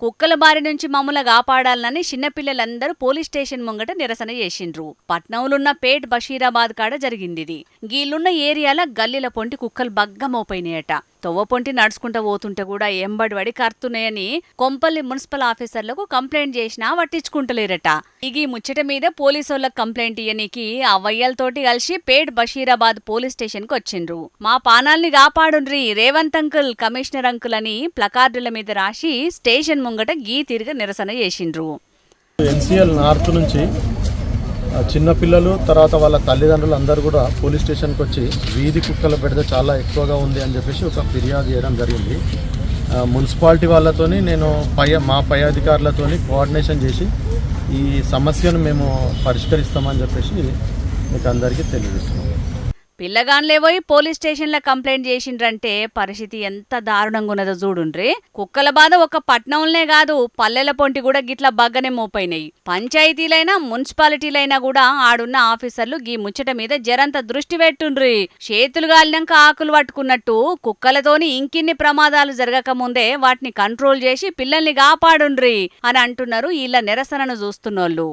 కుక్కల బారి నుంచి మమ్మల్ని కాపాడాలని చిన్నపిల్లలందరూ పోలీస్ స్టేషన్ ముంగట నిరసన చేసిండ్రు. పట్నంలున్న పేట్ బషీరాబాద్ కాడ జరిగింది ఇది. గీళ్ళున్న ఏరియాల గల్లీల పొంటి కుక్కలు బగ్గమోపోయినాయట తొవ్వపొంటి నడుచుకుంటూ పోతుంటే కూడా ఎంబడి పడి కొంపల్లి మున్సిపల్ ఆఫీసర్లకు కంప్లైంట్ చేసినా పట్టించుకుంటలేరట. ఇగి ముచ్చట మీద పోలీసోళ్ళకి కంప్లైంట్ ఇయ్యనికి ఆ వయ్యలతోటి కలిసి పేట్ బషీరాబాద్ పోలీస్ స్టేషన్కి వచ్చిండ్రు. మా పానాల్ని కాపాడుండ్రి రేవంత్ అంకుల్ కమిషనర్ అంకుల్ అని ప్లకార్డుల మీద రాసి స్టేషన్ ముంగట గీ తిరిగి నిరసన చేసిండ్రు. ఎన్సీఎల్ నార్త్ నుంచి చిన్నపిల్లలు తర్వాత వాళ్ళ తల్లిదండ్రులు అందరూ కూడా పోలీస్ స్టేషన్కి వచ్చి వీధి కుక్కల పెడితే చాలా ఎక్కువగా ఉంది అని చెప్పేసి ఒక ఫిర్యాదు చేయడం జరిగింది. మున్సిపాలిటీ వాళ్ళతోని నేను పై మా పై అధికారులతోని కోఆర్డినేషన్ చేసి ఈ సమస్యను మేము పరిష్కరిస్తామని చెప్పేసి మీకు అందరికీ తెలియజేస్తున్నాం. పిల్లగాన్లేబోయి పోలీస్ స్టేషన్ల కంప్లైంట్ చేసిండ్రంటే పరిస్థితి ఎంత దారుణంగా ఉన్నదో చూడుండ్రి. కుక్కల బాధ ఒక పట్నంలోనే కాదు పల్లెల పొంటి కూడా గిట్ల బగ్గనే మోపైనాయి. పంచాయతీలైనా మున్సిపాలిటీలైనా కూడా ఆడున్న ఆఫీసర్లు గీ ముచ్చట మీద జరంత దృష్టి పెట్టుండ్రి. చేతులు గాలినాక ఆకులు పట్టుకున్నట్టు కుక్కలతోని ఇంకిన్ని ప్రమాదాలు జరగక ముందే వాటిని కంట్రోల్ చేసి పిల్లల్ని కాపాడుండ్రి అని అంటున్నారు వీళ్ళ నిరసనను చూస్తున్నోళ్ళు.